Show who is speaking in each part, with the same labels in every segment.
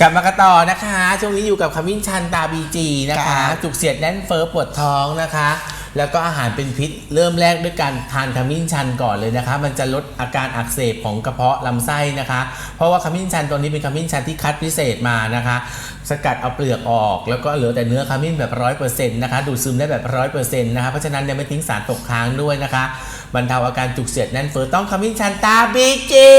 Speaker 1: กลับมากันต่อนะคะ ช่วงนี้อยู่กับขมิ้นชันตาบีจีนะ
Speaker 2: ครั
Speaker 1: คะ
Speaker 2: บ
Speaker 1: จุกเสียดแน่นเฟ้อปวดท้องนะคะ แล้วก็อาหารเป็นพิษเริ่มแรกด้วยการทานขมิ้นชันก่อนเลยนะคะ มันจะลดอาการอักเสบของกระเพาะลำไส้นะคะ เพราะว่าขมิ้นชันตัวนี้เป็นขมิ้นชันที่คัดพิเศษมานะคะ สกัดเอาเปลือกออก แล้วก็เหลือแต่เนื้อขมิ้นแบบร้อยเปอร์เซ็นต์นะคะดูดซึมได้แบบร้อยเปอร์เซ็นต์นะคะเพราะฉะนั้นเนี่ยไม่ทิ้งสารตกค้างด้วยนะคะ บรรเทาอาการจุกเสียดแน่นเฟ้อต้องขมิ้นชันตาบีจี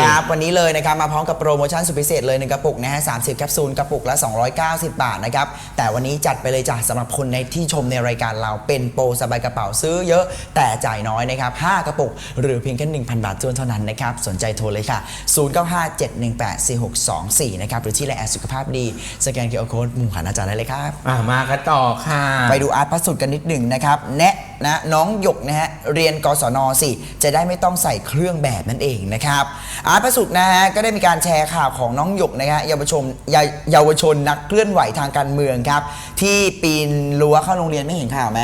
Speaker 2: ครับวันนี้เลยนะครับมาพร้อมกับโปรโมชั่นสุดพิเศษเลยหนึ่งกระปุกนะฮะ30แคปซูลกระปุกละ 290 บาทนะครับแต่วันนี้จัดไปเลยจ้ะสำหรับคนในที่ชมในรายการเราเป็นโปรสบายกระเป๋าซื้อเยอะ แต่จ่ายน้อยนะครับ5กระปุก หรือเพียงแค่1,000 บาทเท่านั้นนะครับสนใจโทรเลยค่ะ 0957184624 นะครับหรือที่ไลน์แอดสุขภาพดี สแกนเคอร์โค้ดมุมขวาหน้าจอได้เลยครับ
Speaker 1: อะมากันต่อค่ะ
Speaker 2: ไปดูอาร์ตพระสุดกันนิดหนึ่งนะครับแนะ นะน้องหยกนะฮะเรียนกศนสิจะได้ไม่ต้องใส่เครื่องแบบนั่นเองนะครับอาร์ตพระสุดนะฮะก็ได้มีการแชร์ข่าวของน้องหยกนะฮะเยาวชนเยาเยาวชนนักเคลื่อนไหวทางการเมืองครับที่ปีนรั้วเข้าโรงเรียนไม่เห็นข่าวไหม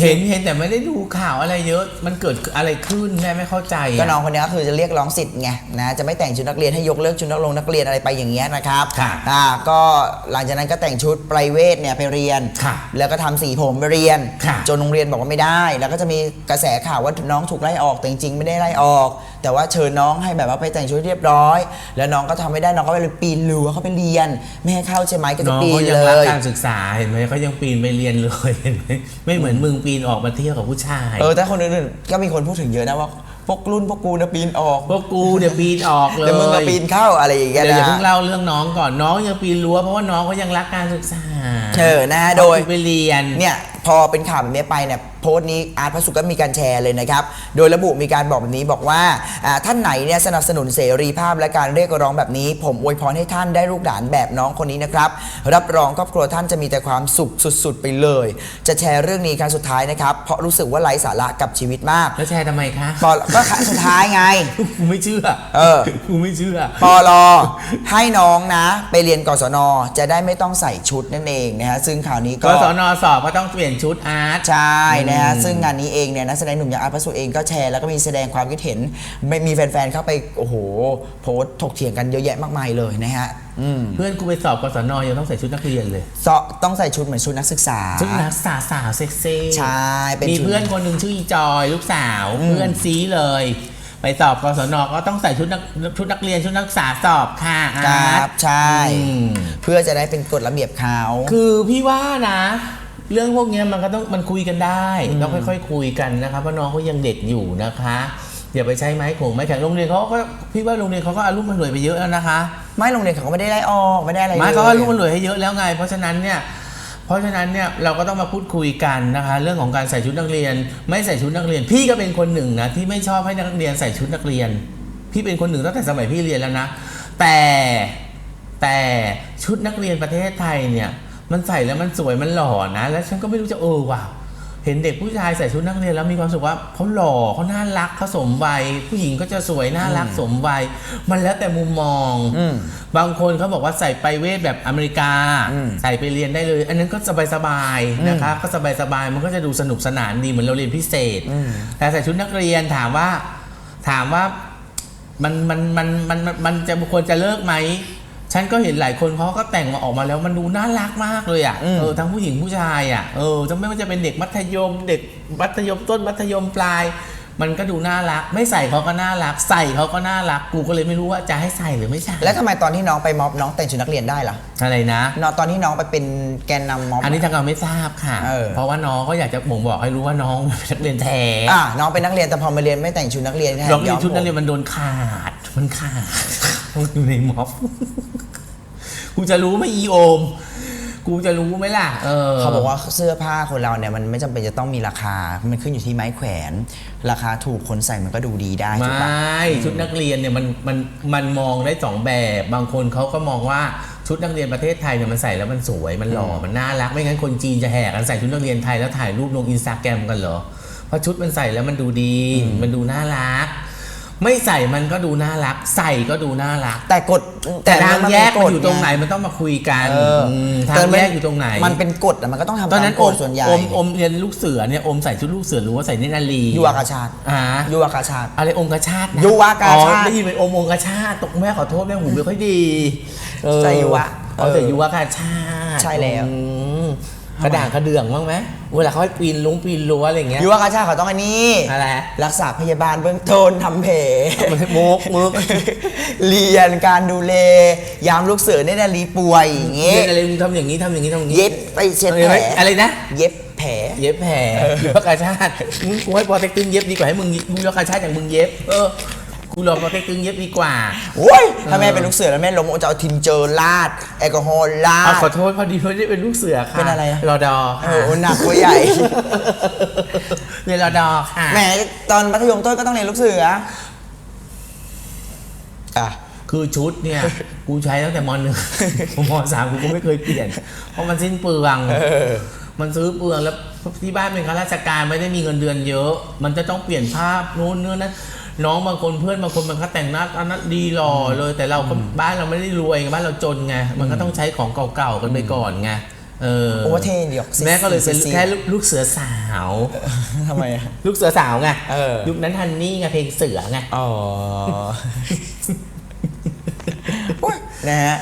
Speaker 1: เห็นเห็นแต่ไม่ได้ดูข่าวอะไรเยอะ มันเกิดอะไรขึ้นแม่ไม่เข้าใจะ
Speaker 2: ก็น้องคนนี้ก็คือจะเรียกร้องสิทธิ์ไงนะจะไม่แต่งชุดนักเรียนให้ยกเลิกชุดนักลงนักเรียนอะไรไปอย่างเงี้ยนะครับ
Speaker 1: ค่ะ
Speaker 2: อ่าก็หลังจากนั้นก็แต่งชุดไพรเวทเนี่ยไปเรียน
Speaker 1: ค่ะ
Speaker 2: แล้วก็ทำสีผมไปเรียน
Speaker 1: ค่ะ
Speaker 2: จนโรงเรียนบอกว่าไม่ได้ แล้วก็จะมีกระแสข่าวว่าน้องถูกไล่ออกแต่จริงๆไม่ได้ไล่ออก แต่ว่าเชิญน้องให้แบบว่าไปแต่งชุดเรียบร้อย แล้วน้องก็ทำไม่ได้น้องก็ไปปีนรั้วเขาไปเรียน ไม่ให้เข้าใช่ไหมก็จะ
Speaker 1: น้อง
Speaker 2: ปี
Speaker 1: เขา
Speaker 2: น
Speaker 1: ยัง
Speaker 2: เล
Speaker 1: รัก
Speaker 2: ย
Speaker 1: การศึกษาเห็นไหมเขายังปีนไปเรียนเลยเห็นไหมไม่เหมือนมึงปีนออกมาเที่ยวกับผู้ชาย
Speaker 2: เออแต่คนอื่นๆก็มีคนพูดถึงเยอะนะว่าพวกรุ่นพวกกูนะปีนออก
Speaker 1: พวกกูเดี๋ยวปีนออกเลย
Speaker 2: แต่มึงมาปีนเข้าอะไรอย่างเงี้ย
Speaker 1: เดี๋ยวอย่า
Speaker 2: นะ
Speaker 1: เพิ่งเล่าเรื่องน้องก่อนน้องยังปีนรั้วเพราะว่าน้องเขายังรักการศึกษา
Speaker 2: เออนะโดย
Speaker 1: เขาไปเรียน
Speaker 2: เนี่ย พอเป็นข่าวแบบนี้ไปเนี่ยโพสต์นี้อาร์ตพระสุขก็มีการแชร์เลยนะครับ โดยระบุมีการบอกแบบนี้บอกว่าอ่าท่านไหนเนี่ยสนับสนุนเสรีภาพและการเรียกร้องแบบนี้ ผมอวยพรให้ท่านได้ลูกหลานแบบน้องคนนี้นะครับ รับรองครอบครัวท่านจะมีแต่ความสุขสุด ๆ ไปเลย จะแชร์เรื่องนี้ครั้งสุดท้ายนะครับเพราะรู้สึกว่าไร้สาระกับชีวิตมาก
Speaker 1: แล้วแชร์ทำไมคะ
Speaker 2: พอก็ครั้งสุดท้ายไง
Speaker 1: กูไม่เชื่อ
Speaker 2: เออ
Speaker 1: กูไม่เชื่อ
Speaker 2: ปอลอให้น้องนะ ไปเรียนกศนจะได้ไม่ต้องใส่ชุดนั่นเองนะฮะซึ่งข่าวนี้
Speaker 1: ก็
Speaker 2: ก็
Speaker 1: สอนอสอบก็ต้องเปลี่ยนชุดอาร์ต
Speaker 2: ใช่นะฮะ
Speaker 1: อืม
Speaker 2: ซึ่งงานนี้เองเนี่ยนักแสดงหนุ่มอย่างอาร์ตพระสุเองก็แชร์แล้วก็มีแสดงความคิดเห็นไม่มีแฟนๆเข้าไปโอ้โห โพสต์ถกเถียงกันเยอะแยะมากมายเลยนะฮะอืม
Speaker 1: เพื่อนกูไปสอบกศนยังต้องใส่ชุดนักเรียนเลย
Speaker 2: เซาะต้องใส่ชุดเหมือนชุดนักศึกษา
Speaker 1: ชุดนักศึกษาสาวเซ็กซี่
Speaker 2: ใช่เป็น
Speaker 1: มี
Speaker 2: ชุด
Speaker 1: เพื่อนคนหนึ่งชื่ออีจอยลูกสาว
Speaker 2: อืม
Speaker 1: เพื่อนซีเลย ไปสอบกศนก็ต้องใส่ชุดนักชุดนักเรียนชุดนักศึกษาสอบค่ะ
Speaker 2: ค
Speaker 1: อา
Speaker 2: รั
Speaker 1: ร์ต
Speaker 2: บใช่
Speaker 1: อืม
Speaker 2: เพื่อจะได้เป็นกฎระเบียบเขา
Speaker 1: คือพี่ว่านะ เรื่องพวกเนี้ยมันก็ต้องมันคุยกันได้เราค่อย ๆ คุยกันนะคะเพราะน้องเขายังเด็กอยู่นะคะอย่าไปใช้ไม้ขงไม้แข็งโรงเรียนเขาก็พี่ว่าโรงเรียนเขาก็อารุ่มมันรวยไปเยอะแล้วนะคะ
Speaker 2: ไม่โรงเรียนเขาก็ไม่ได้ไล่ออกไม่ได้อะไร
Speaker 1: ไม้
Speaker 2: เลย
Speaker 1: เขาก็รุ่มมันรวยให้เยอะแล้วไง เพราะฉะนั้นเนี่ยเพราะฉะนั้นเนี่ยเราก็ต้องมาพูดคุยกันนะคะ เรื่องของการใส่ชุดนักเรียน ไม่ใส่ชุดนักเรียน พี่ก็เป็นคนหนึ่งนะที่ไม่ชอบให้นักเรียนใส่ชุดนักเรียน พี่เป็นคนหนึ่งตั้งแต่สมัยพี่เรียนแล้วนะ แต่แต่ชุดนักเรียนประเทศไทยเนี่ย มันใส่แล้วมันสวยมันหล่อนะ แล้วฉันก็ไม่รู้จะเออว่ะเห็นเด็กผู้ชายใส่ชุดนักเรียนแล้วมีความรู้สึกว่าเขาหล่อเขาน่ารักเขาสมวัยผู้หญิงก็จะสวยน่ารักสมวัย มันแล้วแต่มุมมอง
Speaker 2: อืม
Speaker 1: บางคนเขาบอกว่าใส่ไปเวทแบบอเมริกา
Speaker 2: อืม
Speaker 1: ใส่ไปเรียนได้เลย อันนั้นก็สบายๆนะคะก็สบายๆมันก็จะดูสนุกสนานดีเหมือนเราเรียนพิเศษ
Speaker 2: อืม
Speaker 1: แต่ใส่ชุดนักเรียนถามว่าถามว่ามันมันมันมันมันมันจะควรจะเลิกไหม ฉันก็เห็นหลายคนเขาก็แต่งมาออกมาแล้วมันดูน่ารักมากเลยอะ
Speaker 2: อืม
Speaker 1: เออทั้งผู้หญิงผู้ชายอะเออจะไม่ว่าจะเป็นเด็กมัธยม เด็กมัธยมต้นมัธยมปลาย มันก็ดูน่ารัก ไม่ใส่เขาก็น่ารัก ใส่เขาก็น่ารักกูก็เลยไม่รู้ว่าจะให้ใส่หรือไม่ใส่
Speaker 2: แล้วทำไมตอนที่น้องไปม็อบน้องแต่งชุดนักเรียนได้ล่ะ
Speaker 1: อะไรนะ
Speaker 2: น้องตอนที่น้องไปเป็นแกนนำม็อบ
Speaker 1: อันนี้ทางเราไม่ทราบค่ะ
Speaker 2: เออ
Speaker 1: เพราะว่าน้องก็อยากจะบ่งบอกให้รู้ว่าน้องเป็นนักเรียนแท้
Speaker 2: อะน้องเป็นนักเรียนแต่พอมาเรียนไม่แต่งชุดนักเรียนแค่
Speaker 1: ลองเรียนชุดนักเรีย
Speaker 2: ย้
Speaker 1: นมันโดนขาด มันขาดมันอยู่ในม็อบ กูจะรู้ไหมอีโอม กูจะรู้ไหมล่ะ เออ
Speaker 2: อมเขาบอกว่าเสื้อผ้าคนเราเนี่ยมันไม่จำเป็นจะต้องมีราคา มันขึ้นอยู่ที่ไม้แขวน ราคาถูกคนใส่มันก็ดูดีได้
Speaker 1: ไม
Speaker 2: ถูกปะ่
Speaker 1: ชุดนักเรียนเนี่ยมันมันมันมองได้สองแบบ บางคนเขาก็มองว่าชุดนักเรียนประเทศไทยเนี่ยมันใส่แล้วมันสวยมันหล่อมันน่ารัก ไม่งั้นคนจีนจะแห่กันใส่ชุดนักเรียนไทยแล้วถ่ายรูปลงอินสตาแกรมกันเหรอเพราะชุดมันใส่แล้วมันดูดี มันดูน่ารัก ไม่ใส่มันก็ดูน่ารัก ใส่ก็ดูน่ารัก
Speaker 2: แต่กฎ
Speaker 1: แต่ทางแยกมัน
Speaker 2: ฎ
Speaker 1: อยู่ตรงไหนมันต้องมาคุยกัน
Speaker 2: เออ
Speaker 1: มทางแยกอยู่ตรงไหน
Speaker 2: มันเป็นกฎอะมันก็ต้องทำ
Speaker 1: ตอน
Speaker 2: ตาม
Speaker 1: นั้น
Speaker 2: ก
Speaker 1: อ
Speaker 2: ฎ
Speaker 1: ม
Speaker 2: ส่วนใหญ่
Speaker 1: อมอมเรียนลูกเสือเนี่ยอมใส่ชุดลูกเสือหรือว่าใส่เนตรนารี
Speaker 2: ยุวากาชาติ
Speaker 1: อ่า
Speaker 2: ยุวากาชาติ
Speaker 1: อะไรองคชาตนะ
Speaker 2: ยุวากาชาติ
Speaker 1: อ๋อได้ยินเป็นอมองคชาตตกแม่ขอโทษแม่หูไม่ค่อยดีเออ
Speaker 2: ใส่ยุวะ
Speaker 1: เอาแต่ยุวะกาชาติ
Speaker 2: ใช่แล้ว
Speaker 1: อืม กระด่างกระเดื่องบ้างไหมเวลาเขาให้ปีนลุงปีนรั้วอะไรอย่างเงี้ย
Speaker 2: ยุวกาชาติเขาต้องอันนี้
Speaker 1: อะไร
Speaker 2: รักษาพยาบาลเบื้องต้นทำแผล
Speaker 1: มันมุกมุก
Speaker 2: เรียนการดูแลยามลูกเสือเนี่ยนะรีป่วยอย่างงี้
Speaker 1: เย็บอะไรมึงทำอย่างนี้ทำอย่างนี้ทำอย่างนี้
Speaker 2: เย็บไปเช็ดแผล
Speaker 1: อะไรนะ
Speaker 2: เย็บแผล
Speaker 1: เย็บแผลยุวกาชาติมึงกูให้พอเต็กตึงเย็บดีกว่าให้มึงยุวกาชาติอย่างมึงเย็บเออ กูรอพอเต็กตึงเย็บดีกว่า
Speaker 2: โอ้ยถ้าแม่เป็นลูกเสือแล้วแม่ล้มจะเอาทินเจอร์ลาด แอลกอฮอล์ลา
Speaker 1: เอา
Speaker 2: ด
Speaker 1: ขอโทษพอดีไม่ได้เป็นลูกเสือค่ะ
Speaker 2: เป็นอะไรอะ
Speaker 1: รอดอ
Speaker 2: โอ้
Speaker 1: ค่ะ
Speaker 2: โหหนักกว่าใหญ่
Speaker 1: เรียนรอดอค่ะ
Speaker 2: แหมตอนมัธยมต้นก็ต้องเรียนลูกเสืออะ
Speaker 1: คือชุดเนี่ย กูใช้ตั้งแต่มหนึ่ง มสามกูก็ไม่เคยเปลี่ยน เพราะมันสิ้นเปลืองมันซื้อเปลืองแล้วที่บ้านเป็นข้าราชการไม่ได้มีเงินเดือนเยอะ มันจะต้องเปลี่ยนภาพนู้นเนื้อนั้น น้องบางคนเพื่อนบางคนมันก็แต่งหน้าอันนั้นดีหล่อเลย แต่เราก็บ้านเราไม่ได้รวยไงบ้านเราจนไงมันก็ต้องใช้ของเก่าๆกันไปก่อนไงเออ
Speaker 2: โอ้เท่ดีออก
Speaker 1: แม่ก็เลยเป็น
Speaker 2: ซีซี
Speaker 1: แค่ลูกเสือสาว
Speaker 2: ทำไมอะ
Speaker 1: ลูกเสือสาวไง
Speaker 2: เออ
Speaker 1: ยุคนั้นฮันนี่ไงเพลงเสือไง
Speaker 2: อ๋อนะฮะ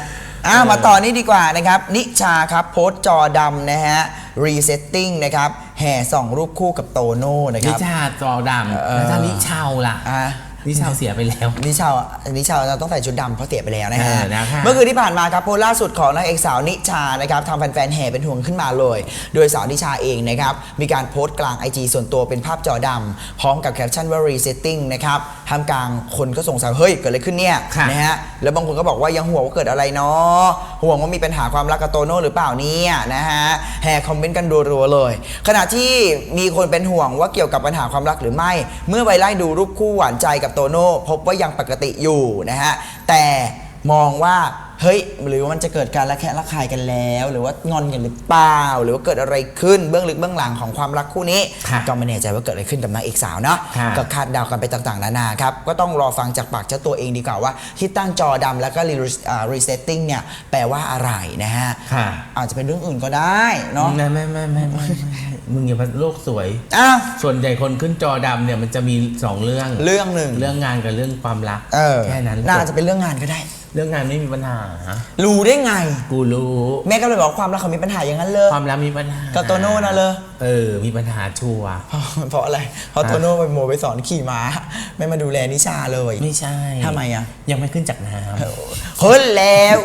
Speaker 2: อะมาต่อนี่ดีกว่านะครับ นิชาครับ โพสต์จอดำนะฮะ รีเซตติ้งนะครับ แห่ส่องรูปคู่กับโตโน่นะค
Speaker 1: นิ
Speaker 2: รับ
Speaker 1: ชาจอดำ
Speaker 2: เออ
Speaker 1: แล้วถ้านิชาวล่ะ
Speaker 2: อะ
Speaker 1: นิชาวเสียไปแล้ว
Speaker 2: นิชานิชาเราต้องใส่ชุดดำเพราะเสียไปแล้วนะฮะ
Speaker 1: เออนะคะ
Speaker 2: เมื่อคืนที่ผ่านมาครับโพสต์ล่าสุดของนางเอกสาวนิชานะครับทำแฟนๆแห่เป็นห่วงขึ้นมาเลย โดยสาวนิชาเองนะครับมีการโพสต์กลาง IG ส่วนตัวเป็นภาพจอดำพร้อมกับแคปชั่นว่า resetting นะครับทำกลางคนก็สงสัยเฮ้ยเกิดอะไรขึ้นเนี่ย
Speaker 1: ค่ะ
Speaker 2: นะฮะแล้วบางคนก็บอกว่ายังห่วงว่าเกิดอะไรเนาะห่วงว่ามีปัญหาความรักกับโตโน่หรือเปล่าเนี่ยนะฮะแห่คอมเมนต์กันรัวๆเลย ขณะที่มีคนเป็นห่วงว่าเกี่ยวกับปัญหาความรักหรือไม่ เมื่อไปไล่ดูรูปคู่หวานใจกับโตโน่พบว่ายังปกติอยู่นะฮะแต่มองว่า เฮ้ยหรือว่ามันจะเกิดการระแคะระคายกันแล้ว หรือว่างอนกันหรือเปล่า หรือว่าเกิดอะไรขึ้นเบื้องลึกเบื้องหลังของความรักคู่นี้
Speaker 1: ค่ะ
Speaker 2: ก็ไม่แน่ใจว่าเกิดอะไรขึ้นกับนางเอกสาวเนาะ
Speaker 1: ค่ะ
Speaker 2: ก็คาดเดากันไปต่างๆนานาครับก็ต้องรอฟังจากปากเจ้าตัวเองดีกว่าว่า ที่ตั้งจอดำแล้วก็รีเซตติ้งเนี่ยแปลว่าอะไรนะฮะ
Speaker 1: ค่ะ
Speaker 2: อาจจะเป็นเรื่องอื่นก็ได้เนาะ
Speaker 1: ไม่ไม่ไม่ไม่ไม่ไม่มึงอย่ามาโลกสวย
Speaker 2: อ้าว
Speaker 1: ส่วนใหญ่คนขึ้นจอดำเนี่ยมันจะมีสองเรื่อง
Speaker 2: เรื่องหนึ่ง
Speaker 1: เรื่องงานกับเรื่องความรัก
Speaker 2: เออ
Speaker 1: แค่นั้น
Speaker 2: น่าจะเป็นเรื่องงานก็ได้
Speaker 1: เรื่องงานไม่มีปัญหา
Speaker 2: รู้ได้ไง
Speaker 1: กูรู้
Speaker 2: แม่ก็เลยบอกว่าความรักเขามีปัญหาอย่างนั้นเลย
Speaker 1: ความรักมีปัญหา
Speaker 2: กับโตโน่นะเลย
Speaker 1: เออ มีปัญหาชัวร์
Speaker 2: เพราะอะไร เพราะโตโน่ไปโมไปสอนขี่ม้า ไม่มาดูแลนิชาเลย
Speaker 1: ไม่ใช่
Speaker 2: ทำไมอะ
Speaker 1: ยังไม่ขึ้นจากน้ำ
Speaker 2: ขึ้นแล้ว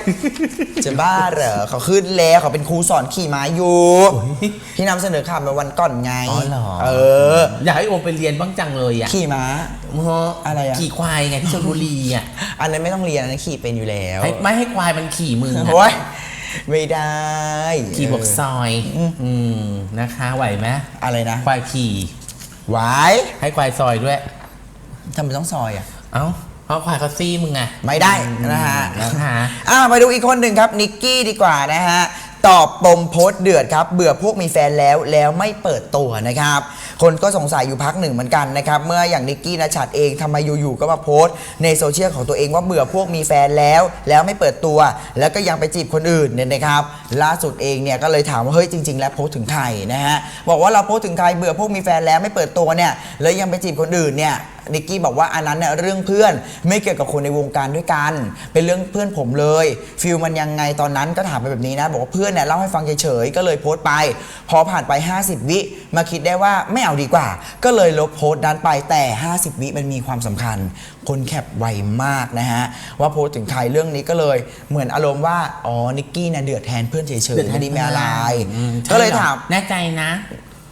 Speaker 2: จะบ้าเหรอเขาขึ้นแล้วเขาเป็นครูสอนขี่ม้าอยู่ที่นำเสนอข่าวมาวันก่อนไง
Speaker 1: อ๋อเหรอ
Speaker 2: เออ
Speaker 1: อยากให้โอมไปเรียนบ้างจังเลยอะ
Speaker 2: ขี่ม้า
Speaker 1: เฮ้อ
Speaker 2: อะไรอะ
Speaker 1: ขี่ควายไงที่ชลบุรีอะ
Speaker 2: อันนั้นไม่ต้องเรียนอันนั้นขี่เป็นอยู่แล้ว
Speaker 1: ให้ไม่ให้ควายมันขี่มืออะ
Speaker 2: โอ้ยไม่ได้
Speaker 1: ขี่บอกซ
Speaker 2: เอ
Speaker 1: ยอืมนะคะไหวไหม
Speaker 2: อะไรนะ
Speaker 1: ควายขี่
Speaker 2: หวาย
Speaker 1: ให้ควายซอยด้วย
Speaker 2: ทำไมต้องซอยอะ
Speaker 1: เอ้าเพราะควายเขาซี่มึงไง
Speaker 2: ไม่ได้นะฮะ
Speaker 1: นะคะ
Speaker 2: อ่ามาดูอีกคนหนึ่งครับนิกกี้ดีกว่านะฮะตอบปมโพสต์เดือดครับ เบื่อพวกมีแฟนแล้วแล้วไม่เปิดตัวนะครับ คนก็สงสัยอยู่พักหนึ่งเหมือนกันนะครับเมื่ออย่างนิกกี้นะชัดเองทำไมอยู่ๆก็มาโพสต์ในโซเชียลของตัวเองว่าเบื่อพวกมีแฟนแล้ว แล้วไม่เปิดตัว แล้วก็ยังไปจีบคนอื่นเนี่ยนะครับ ล่าสุดเองเนี่ยก็เลยถามว่าเฮ้ยจริง ๆ แล้วโพสต์ถึงใครนะฮะบอกว่าเราโพสต์ถึงใครเบื่อพวกมีแฟนแล้วไม่เปิดตัวเนี่ยแล้วยังไปจีบคนอื่นเนี่ย นิกกี้บอกว่าอันนั้นเนี่ยเรื่องเพื่อนไม่เกี่ยวกับคนในวงการด้วยกัน เป็นเรื่องเพื่อนผมเลยฟิลมันยังไงตอนนั้นก็ถามไปแบบนี้นะ บอกว่าเพื่อนเนี่ยเล่าให้ฟังเฉยๆก็เลยโพสต์ไป พอผ่านไป 50 วิมาคิดได้ว่าไม่เอาดีกว่า ก็เลยลบโพสต์นั้นไปแต่ 50 วิมันมีความสำคัญ คนแคปไวมากนะฮะว่าโพสต์ถึงใครเรื่องนี้ก็เลยเหมือนอารมณ์ว่าอ๋อนิกกี้เนี่ยเดือดแทนเพื่อนเฉยๆไม่ได้มีอะไร
Speaker 1: อืม
Speaker 2: ก็เลยถาม
Speaker 1: แน่ใจนะ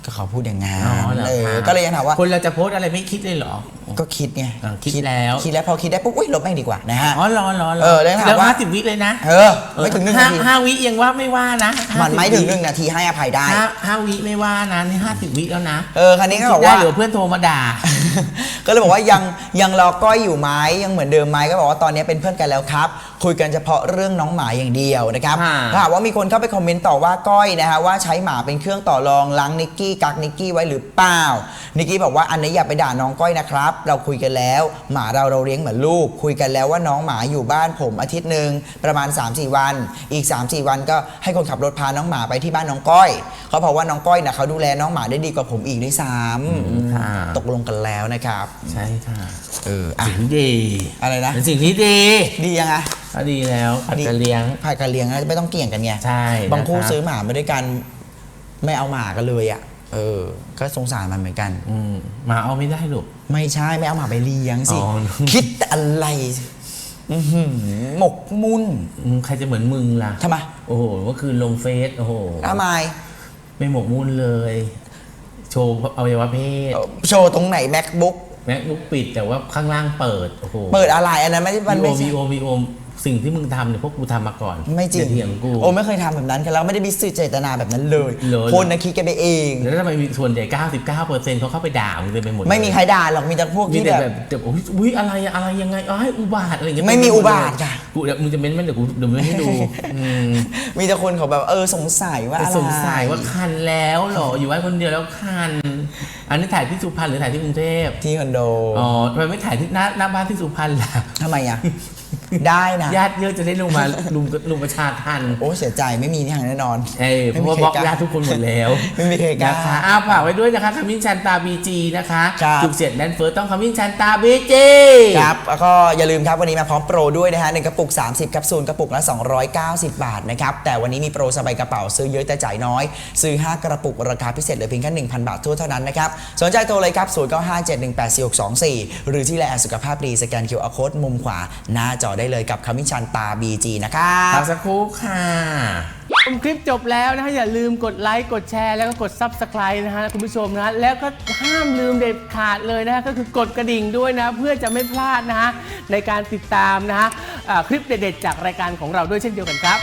Speaker 2: ก็เขาพูดอย่างงั้น
Speaker 1: อ๋อเหรอ
Speaker 2: เออ
Speaker 1: คะ
Speaker 2: ก็เลยยังถามว่า
Speaker 1: คนเราจะโพสต์อะไรไม่คิดเลยเหรอ
Speaker 2: ก็คิดไง
Speaker 1: อ่าคิดแล้ว
Speaker 2: คิดแล้วพอคิดได้ปุ๊บอุ้ยลบแม่งดีกว่านะฮะ
Speaker 1: อ๋อรอรอร
Speaker 2: เออแล้วถาม
Speaker 1: แล้ว
Speaker 2: ว่า
Speaker 1: ห้าสิบวิเลยนะ
Speaker 2: เออไม่ถึงหนึ่ง
Speaker 1: ห้า
Speaker 2: นาที
Speaker 1: ห้าวิยังว่าไม่ว่านะ
Speaker 2: มันไม่
Speaker 1: 50
Speaker 2: ถึงหนึ่งนาทีให้อภัยได้
Speaker 1: ห้าห้าวิไม่ว่านะนี่ห้าสิบวิแล้วนะ
Speaker 2: เออคันนี้ก็บอก
Speaker 1: ได้
Speaker 2: ว่า
Speaker 1: เดี๋ยวเพื่อนโทรมาด่า
Speaker 2: ก็เลยบอกว่ายังยังรอก้อยอยู่ไหมยังเหมือนเดิมไหมก็บอกว่าตอนนี้เป็นเพื่อนกันแล้วครับ คุยกันเฉพาะเรื่องน้องหมาอย่างเดียวนะครับ
Speaker 1: ค่ะ
Speaker 2: ถ้าหากว่ามีคนเข้าไปคอมเมนต์ต่อว่าก้อยนะฮะว่าใช้หมาเป็นเครื่องต่อรองล้างนิกกี้กักนิกกี้ไว้หรือเปล่านิกกี้บอกว่าอันนี้อย่าไปด่าน้องก้อยนะครับ เราคุยกันแล้ว หมาเราเราเลี้ยงเหมือนลูก คุยกันแล้วว่าน้องหมาอยู่บ้านผมอาทิตย์หนึ่งประมาณ 3-4 วัน อีก 3-4 วันก็ให้คนขับรถพาน้องหมาไปที่บ้านน้องก้อยเขาบอกว่าน้องก้อยนะเขาดูแลน้องหมาได้ดีกว่าผมอีกด้วยซ้ำ
Speaker 1: ค่ะ
Speaker 2: ตกลงกันแล้วนะครับ
Speaker 1: ใช่ค่ะ
Speaker 2: เอออะ
Speaker 1: สิ่งที่ดี
Speaker 2: อะไรนะ
Speaker 1: เป็นสิ่งที่ดี
Speaker 2: ดียังไง
Speaker 1: ก็ดีแล้วผัดกันเลี้ยง
Speaker 2: ผัดกันเลี้ยงนะไม่ต้องเกี่ยงกันไง
Speaker 1: ใช่
Speaker 2: บางคู่
Speaker 1: นะครับ
Speaker 2: ซื้อหมามาด้วยกัน ไม่เอาหมากันเลยอะเออ ก็สงสารมันเหมือนกัน
Speaker 1: อืมหมาเอาไม่ได้ลูก
Speaker 2: ไม่ใช่ไม่เอาหมาไปเลี้ยงสิ
Speaker 1: อ๋อ
Speaker 2: คิดแต่อะไรอื้อหือหมกมุ่น
Speaker 1: อืมใครจะเหมือนมึงล่ะ
Speaker 2: ทำไม
Speaker 1: โอ้โหเมื่อคืนลงเฟซโอ้โห
Speaker 2: ทำไม
Speaker 1: ไม่หมกมุ่นเลย โชว์อวัยวะเพศ
Speaker 2: โชว์ตรงไหน macbook
Speaker 1: แม็กบุ๊กปิดแต่ว่าข้างล่างเปิดโอ้โห
Speaker 2: เปิดอะไรอันนั้นไม่มัน
Speaker 1: วี
Speaker 2: ไม่
Speaker 1: โอ
Speaker 2: ใช่
Speaker 1: วีโอวีโอ สิ่งที่มึงทำเนี่ยพวกกูทำมาก่อน
Speaker 2: ไม่จริง
Speaker 1: อย่าเถียงกู
Speaker 2: โอ้ไม่เคยทำแบบนั้นกันแล้วไม่ได้มีสื่อเจตนาแบบนั้นเลย
Speaker 1: เลย
Speaker 2: คนนะคิดกันไปเอง
Speaker 1: แล้วทำไมมีส่วนใหญ่ 99เปอร์เซ็นต์เขาเข้าไปด่ามึงเต็มไปหมดเลย
Speaker 2: ไม่มีใครด่าหรอกมีแต่พวก
Speaker 1: มี
Speaker 2: ที่
Speaker 1: แต่
Speaker 2: แบ
Speaker 1: แบบบแต่โอ้ยอุ้ยอะไรอะอะไรยังไงอ้ายอุบาทอะไรอย่างเงี้ย
Speaker 2: ไม่มีอุบาทค่ะ
Speaker 1: กูเดี๋ยวมึงจะเม้นต์ไหมเดี๋ยวกูเดี๋ยวมึงให้ดูอืม
Speaker 2: มีแต่คนเขาแบบเออสงสัยว่าอะไร
Speaker 1: สงสัยว่าคันแล้วเหรอ อยู่ไว้คนเดียวแล้วคัน อันนี้ถ่ายที่สุพรรณหรือถ่ายที่กรุงเทพ
Speaker 2: ที่คอนโด
Speaker 1: อ๋อทำไมไม่ถ่ายที่หน้าหน้าบ้านที่สุพรรณล่ะ
Speaker 2: ทำไมอะ ได้นะ
Speaker 1: ญาติเยอะจะได้ลงมาลุมลุมประชาทัน
Speaker 2: โอ้เสียใจไม่มีอย่างแน่นอน
Speaker 1: เอ้ยเพ
Speaker 2: ไม่
Speaker 1: ราะ
Speaker 2: มี
Speaker 1: ว่า
Speaker 2: ใคร
Speaker 1: บล็อก
Speaker 2: กล้า
Speaker 1: ญาติทุกคนหมดแล้ว
Speaker 2: ไม่มีใครกล้า
Speaker 1: นะคะอ้าวฝากไว้ด้วยนะคะขมิ้นชันตาบีจีนะคะ
Speaker 2: ครับ
Speaker 1: จุกเสียดแน่นเฟิร์สต้องขมิ้นชันตาบีจี
Speaker 2: ครับแล้วก็อย่าลืมครับวันนี้มาพร้อมโปรด้วยนะฮะหนึ่งกระปุก 30แคปซูลกระปุกละ 290 บาทนะครับแต่วันนี้มีโปรสบายกระเป๋าซื้อเยอะแต่จ่ายน้อย ซื้อ 5 กระปุกราคาพิเศษเหลือเพียงแค่1,000 บาททั่วเท่านั้นนะครับสนใจโทรเลยครับ0957184624 หรือที่แลนด์สุขภาพดีสแกน QR Code มุมขวาหน้าจอได้เลยกับคำวิชันตา BG นะครับ
Speaker 1: พักสักครู่ค่ะชมคลิปจบแล้วนะคะอย่าลืมกดไลค์กดแชร์แล้วก็กด Subscribe นะฮะคุณผู้ชมนะฮะแล้วก็ห้ามลืมเด็ดขาดเลยนะฮะก็คือกดกระดิ่งด้วยนะ เพื่อจะไม่พลาดนะฮะในการติดตามนะฮะอ่าคลิปเด็ดๆจากรายการของเราด้วยเช่นเดียวกันครับ